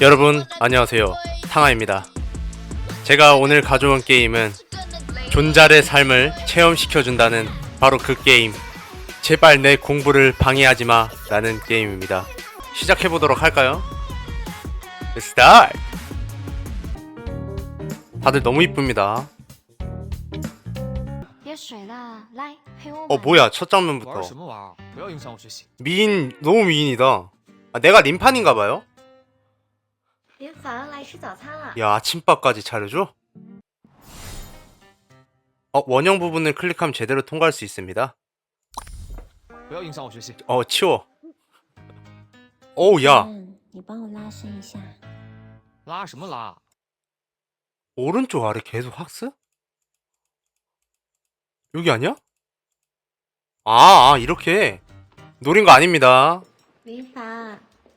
여러분 안녕하세요. 상하입니다. 제가 오늘 가져온 게임은 존잘의 삶을 체험시켜준다는 바로 그 게임. 제발 내 공부를 방해하지마 라는 게임입니다. 시작해보도록 할까요? Let's start! 다들 너무 이쁩니다. 어 뭐야? 첫 장면부터. 미인 너무 미인이다. 아, 내가 림판인가봐요? 林凡来吃早餐了。 야 아침밥까지 차려줘? 어 원형 부분을 클릭하면 제대로 통과할 수 있습니다 不要影响我学习。 어 치워 어우 야 嗯，你帮我拉伸一下。拉什么拉？ 오른쪽 아래 계속 학습? 여기 아니야? 아, 아 이렇게 노린 거 아닙니다 林凡，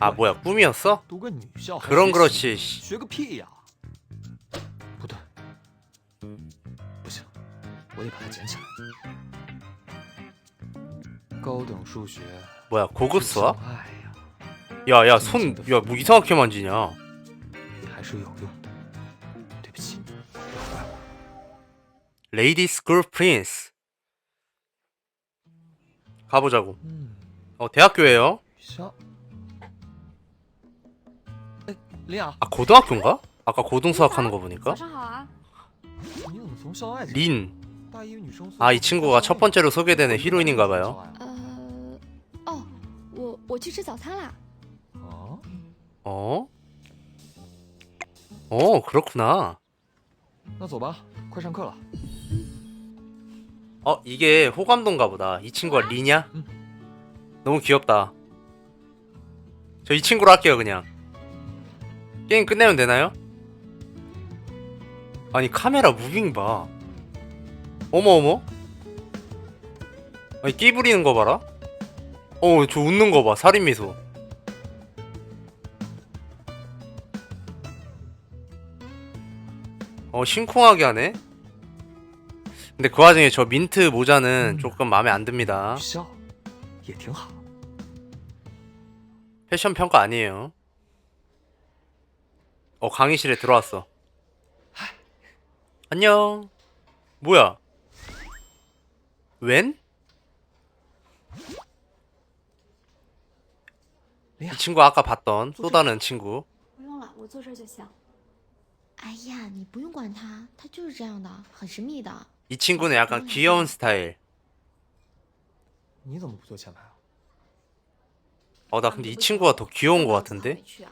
아 뭐야 꿈이었어? 그런 그렇지. 뭐야 고급 수학? 야야 손 야 뭐 이상하게 만지냐? 레이디 스쿨 프린스 가보자고. 어 대학교에요? 아 고등학교인가? 아까 고등 수학하는 거 보니까 린. 아 이 친구가 첫 번째로 소개되는 히로인인가 봐요. 어? 어, 뭐, 어? 어 그렇구나. 어 이게 호감도인가 보다. 이 친구가 아? 리냐? 너무 귀엽다. 저 이 친구로 할게요 그냥. 게임 끝내면 되나요? 아니 카메라 무빙 봐. 어머어머? 아니 끼 부리는 거 봐라. 어 저 웃는 거 봐 살인미소. 어 심쿵하게 하네. 근데 그 와중에 저 민트 모자는 조금 마음에 안 듭니다. 패션 평가 아니에요. 어 강의실에 들어왔어 안녕 뭐야 웬? 林雅 이 ， 친구 아까 봤던 또 다른 친구 不用了，我坐这儿就行。哎呀，你不用管他，他就是这样的，很神秘的。 이 친구는 약간 귀여운 스타일 你怎么不坐前排啊？ 어 나 근데 이 친구가 더 귀여운 것 같은데 回去啊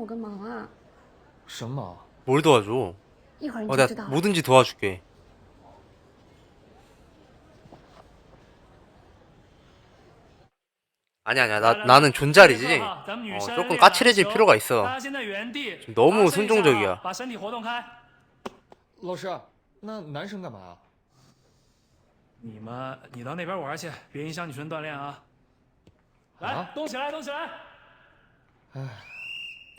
我个忙啊？什么？ 뭘 도와줘 一会儿你 어 就 내가 知道了。 뭐든지 도와줄게 아니 아니야 나, 나는 존잘이지 어, 조금 까칠해질 필요가 있어 大家先在原地 좀 너무 发声一下 순종적이야 把身体活动开。老师，那男生干嘛啊？你们，你到那边玩去，别影响女生锻炼啊！来，啊动起来，动起来！唉，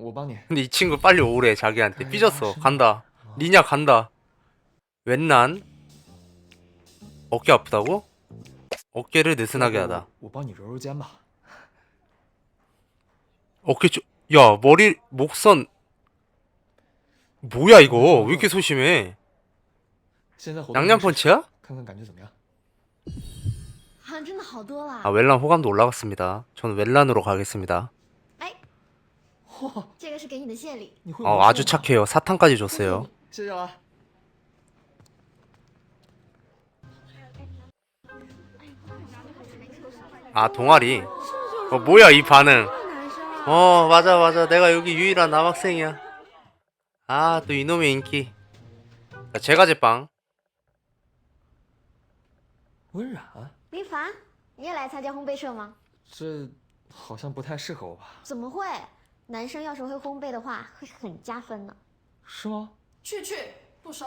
我帮你。 근데 이 친구 빨리 오래 자기한테 삐졌어 간다 리냐 간다 웬난 어깨 아프다고? 어깨를 느슨하게 하다 我帮你揉揉肩吧。 어깨 좀, 야 머리 목선 뭐야 이거 왜 이렇게 소심해 现在活动 양양 开始 펀치야? 看看感觉怎么样？好像真的好多了。 아 웰란 호감도 올라갔습니다 저는 웰란으로 가겠습니다 哎， 这个是给你的谢礼，你会 어 魔术 아주 吗 착해요 사탕까지 谢谢 줬어요 你。谢谢了。 아 동아리 어 뭐야 이 반응 男生啊， 어 맞아 맞아 내가 여기 유일한 남학생이야 아 또 이놈의 인기 자, 제가 제빵 温冉，林凡，你也来参加烘焙社吗？这好像不太适合我吧？怎么会？ 男生要是会烘焙的话，会很加分呢。是吗？去去，不收。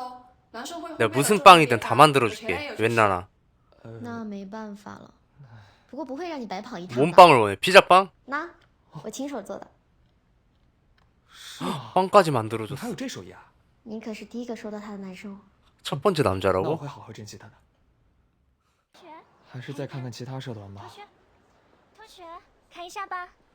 男生会烘焙 내가 的 무슨 就 빵이든 别 다 打 만들어줄게 有钱也是 웬나나 呃，那没办法了，不过不会让你白跑一趟吧。 몸빵을 원해 피자빵? 那我亲手做的，是吗？ 빵까지 你还 만들어줬어 有这手艺啊？您可是第一个收到他的男生哦。 첫 번째 那我 남자라고? 会好好珍惜他的。还是再看看其他社团吧。同学，看一下吧。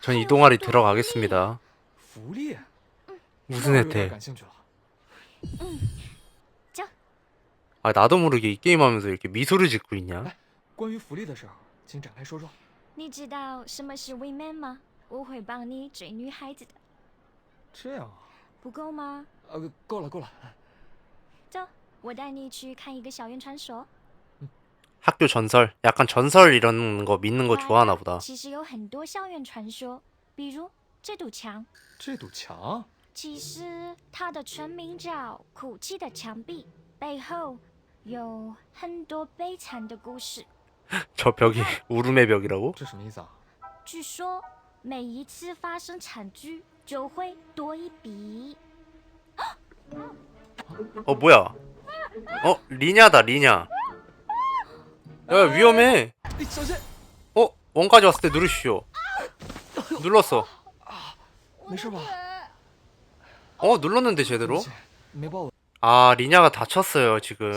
전 이 동아리 들어가겠습니다 福利？ 무슨 那我有点 혜택 感兴趣了。 아 나도 모르게 이 게임하면서 이렇게 미소를 짓고 있냐 关于福利的事儿，请展开说说。你知道什么是 wingman 吗？我会帮你追女孩子的，这样啊？不够吗？呃，够了够了。走，我带你去看一个校园传说。 학교 전설 약간 전설 이런 거 믿는 거 坏 좋아하나 的 보다 其实有很多校园传说，比如这堵墙，这堵墙，其实它的全名叫“哭泣的墙壁”，背后有很多悲惨的故事。 저 벽이 울음의 벽이라고? 这什么意思啊？据说每一次发生惨剧就会多一笔。 어 뭐야 어 리냐다 리냐 야 위험해? 어? 원까지 왔을 때 누르시오. 눌렀어. 어 눌렀는데 제대로? 아 리냐가 다쳤어요 지금.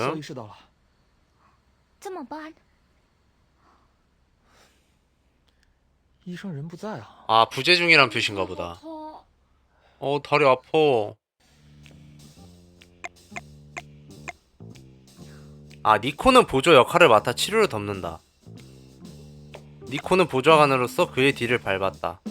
아 부재중이란 표시인가 보다. 어 다리 아파. 아 니코는 보조 역할을 맡아 치료를 덮는다 니코는 보조관으로서 그의 뒤를 밟았다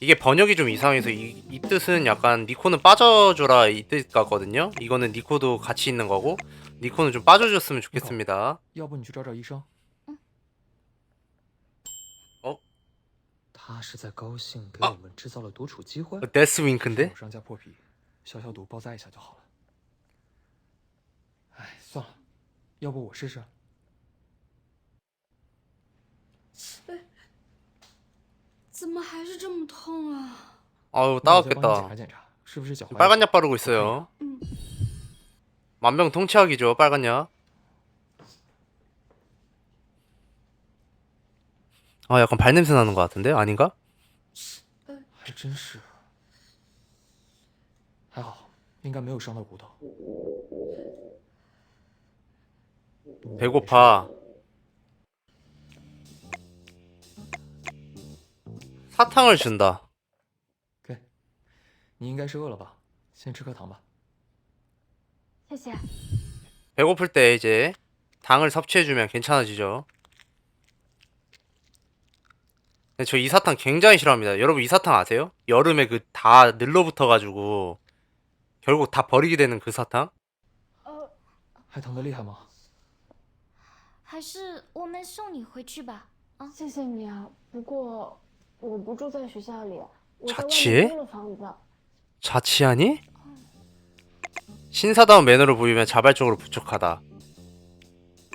이게 번역이 좀 이상해서 이, 이 뜻은 약간 니코는 빠져줘라 이 뜻 같거든요 이거는 니코도 같이 있는 거고 니코는 좀 빠져줬으면 좋겠습니다 要不你去找找医生。哦，他是在高兴给啊我们制造了独处机会。 데스 윙크인데? 手上加破皮，消消毒，包扎一下就好了。 要不我试试？怎么还是这么痛啊？ 아우 那我再帮你检 따갑겠다 查检查，是不是脚踝？ 빨간 약 바르고 있어요 음. 만병통치약이죠 빨간 약 아 약간 발냄새 나는 것 같은데 아닌가? 还真是。还好，应该没有伤到骨头。 배고파 사탕을 준다 给，你应该是饿了吧？先吃颗糖吧。谢谢。 배고플 때 이제 당을 섭취해주면 괜찮아지죠 근데 저 이 사탕 굉장히 싫어합니다 여러분 이 사탕 아세요? 여름에 그 다 늘러붙어가지고 결국 다 버리게 되는 그 사탕? 还疼得厉害吗？ 还是我们送你回去吧。谢谢你啊，不过 我不住在学校里，我在外 자취해 面租了房子。 자취하니? 신사다운 매너를 보이면 자발적으로 부족하다.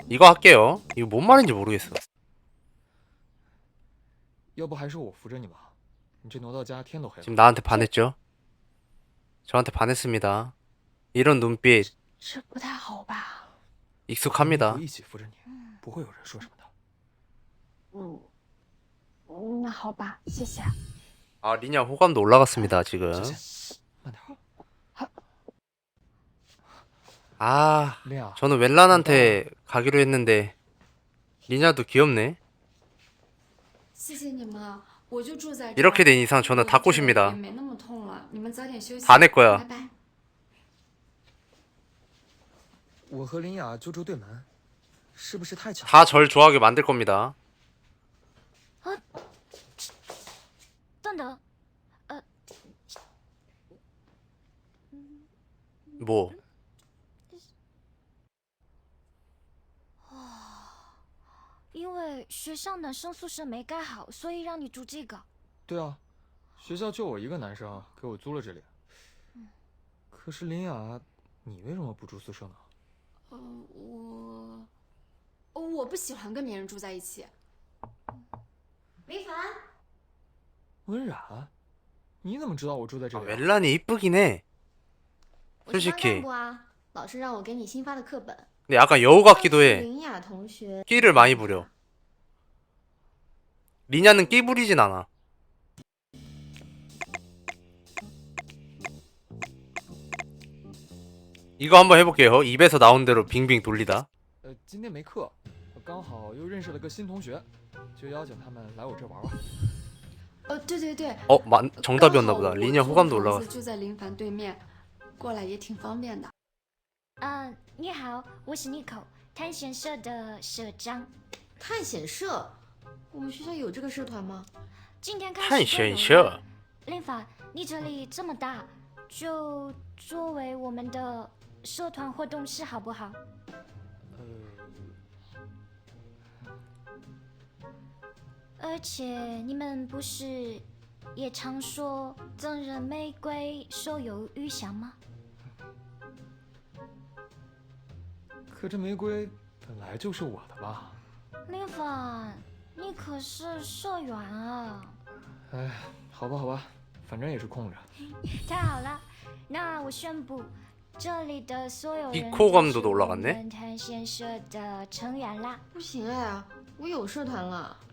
이거 할게요. 이거 뭔 말인지 모르겠어. 要不还是我扶着你吧，你这挪到家天都黑了。 지금 나한테 반했죠? 저한테 반했습니다. 이런 눈빛 这不太好吧？ 익숙합니다. 我一起扶着你， 不会有人说什么的。嗯，那好吧，谢谢。 아 리냐 호감도 올라갔습니다 지금. 小心，慢点。 아 林雅， 저는 웰란한테 가기로 했는데 리냐도 귀엽네. 谢谢你们啊，我就住在这儿。 이렇게 된 이상 저는 我 다 的腿 꼬십니다. 也没那么痛了，你们早点休息。 다 내 거야. 拜拜。我和林雅就住对门，是不是太巧？ 다 절 좋아하게 만들 겁니다. 等等， 뭐 因为学校男生宿舍没盖好，所以让你住这个。对啊，学校就我一个男生，给我租了这里。可是林雅，你为什么不住宿舍呢？呃，我，哦 我不喜欢跟别人住在一起。林凡，温冉，你怎么知道我住在这 아, 里啊？ 웰란이 이쁘긴 해. 我是班 솔직히 干部啊，老师让我给你新发的课本。 근데 약간 여우 같기도 是 해. 林雅同学 끼를 많이 부려. 리냐는 끼 부리진 않아. 이거 한번 해볼게요. 입에서 나온 대로 빙빙 돌리다. 呃，今天没课， 刚好又认识了个新同学，就邀请他们来我这玩玩。哦，对对对， 어, 만, 정답이었나 刚好 보다. 我 리냐 租 호감도 房子 올라갔어. 就在林凡对面，过来也挺方便的。嗯，你好，我是 Nico，探险社的社长。探险社，我们学校有这个社团吗？今天开始探就有险社了。林凡，你这里这么大，就作为我们的社团活动室好不好？ 而且你们不是也常说赠人玫瑰，手有余香吗？可这玫瑰本来就是我的吧？林凡，你可是社员啊！哎，好吧，好吧，反正也是空着。太好了，那我宣布，这里的所有人都是文坛先社的成员啦。不行啊，我有社团了。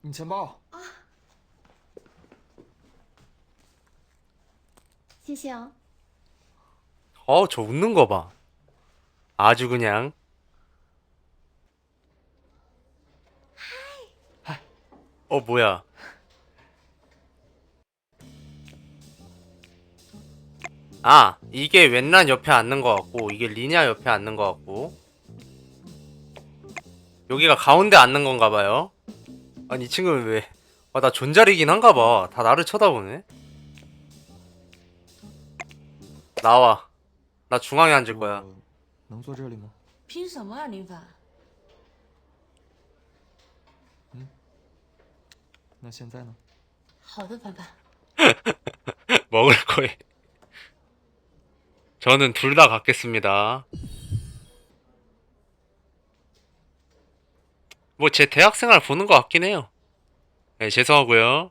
你钱包。谢谢哦。 어, 저 웃는 거 봐. 아주 그냥. 어, 뭐야. 아, 이게 웬란 옆에 앉는 거 같고, 이게 리냐 옆에 앉는 거 같고. 여기가 가운데 앉는 건가 봐요. 아니, 이 친구는 왜. 아, 나 존잘이긴 한가 봐. 다 나를 쳐다보네. 나와. 나 중앙에 앉을 거야. 我能坐这里吗？凭什么啊，林凡？那现在呢？好的，凡凡。 먹을 거에. 저는 둘 다 갖겠습니다. 뭐 제 대학생활 보는 것 같긴 해요. 네, 죄송하고요.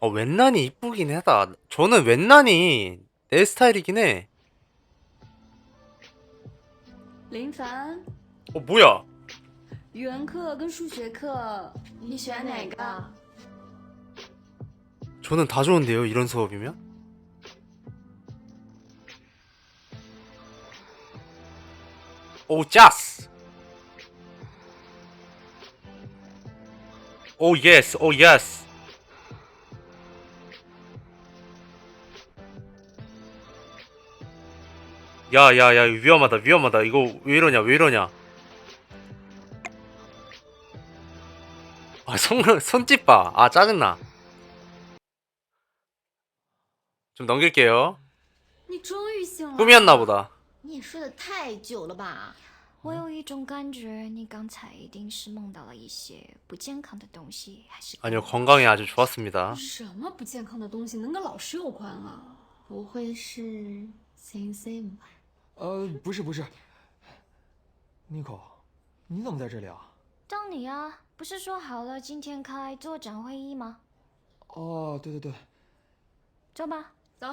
어, 웬난이 이쁘긴 하다. 저는 웬난이 내 스타일이긴 해. 林凡， 어, 뭐야? 语文课跟数学课，你选哪个？ 저는 다 좋은데요, 이런 수업이면? 오자스 오 예스 오 예스 야야야 위험하다 위험하다. 이거 왜 이러냐 왜 이러냐. 아 손, 손짓 봐아 짜증나. 좀 넘길게요. 꿈이었나 보다. 你也睡得太久了吧？我有一种感觉，你刚才一定是梦到了一些不健康的东西，还是 아니요 건강에 아주 좋았습니다 什么不健康的东西能跟老师有关啊？不会是 Sim Sim 吧？呃，不是不是。Nico，你怎么在这里啊？找你啊？不是说好了今天开作战会议吗？哦，对对对，走吧。走，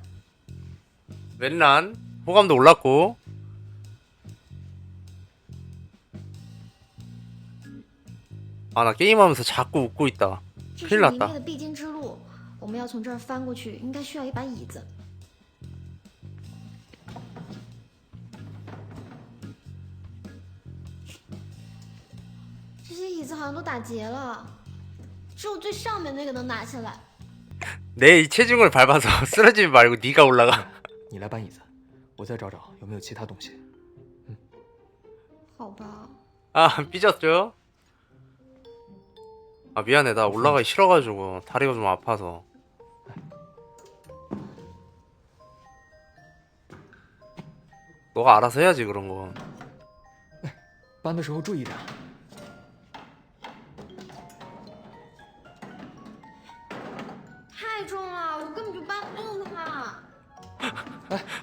웬란 호감도 올랐고 아 나 게임하면서 자꾸 웃고 있다. 这 큰일 是你 났다 妹的必经之路，我们要从这儿翻过去，应该需要一把椅子。这些椅子好像都打结了，只有最上面那个能拿下来。 내 이 체중을 밟아서 쓰러지지 말고 네가 올라가. 你来搬椅子，我再找找有没有其他东西。好吧， 아 삐졌죠? 아 미안해 나 올라가기 싫어가지고 다리가 좀 아파서 너가 알아서 해야지 그런 거 搬的时候注意点。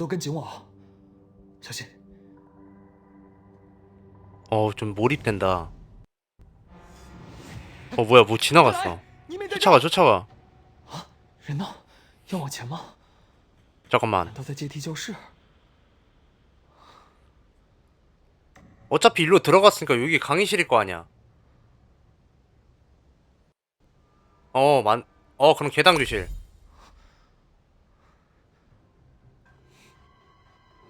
都跟紧我啊，小心！ 어좀 몰입된다 어 뭐야 뭐 지나갔어 你们在这 쫓아가 쫓아가 人呢？要往前吗？ 잠깐만 难道在阶梯教室？ 어차피 일로 들어갔으니까 여기 강의실일 거 아니야 어, 만, 어, 그럼 계단 교실.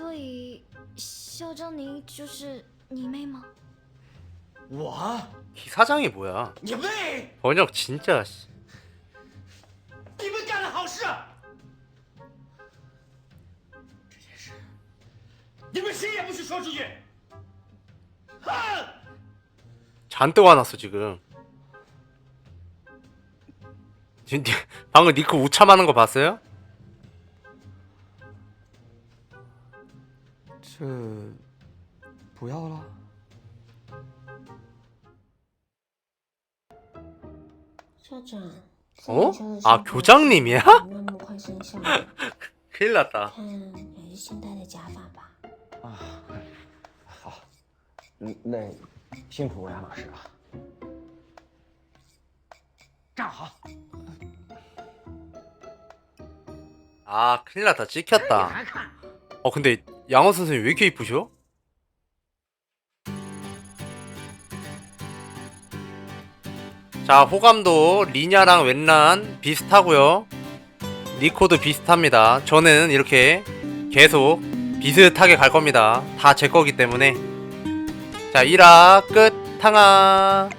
所以校长你就是你妹吗？我， 기사장이 뭐야? 你妹！ 번역 진짜. 씨. 你们干了好事！这件事，你们谁也不许说出去。哼！ 잔뜩 화났어 지금. 지금 니- 방금 니크 우참하는 거 봤어요? 这不要了。校长， 어? 아 교장님이야? 那么快生效， 큰일 났다. 看还是先戴戴假发吧。啊，好，嗯，那辛苦杨老师了。站好。 아 큰일 났다 찍혔다. 어 근데 양호 선생님 왜 이렇게 이쁘셔? 자 호감도 리냐랑 웬란 비슷하고요. 니코도 비슷합니다. 저는 이렇게 계속 비슷하게 갈 겁니다. 다 제 거기 때문에. 자 1화 끝. 탕아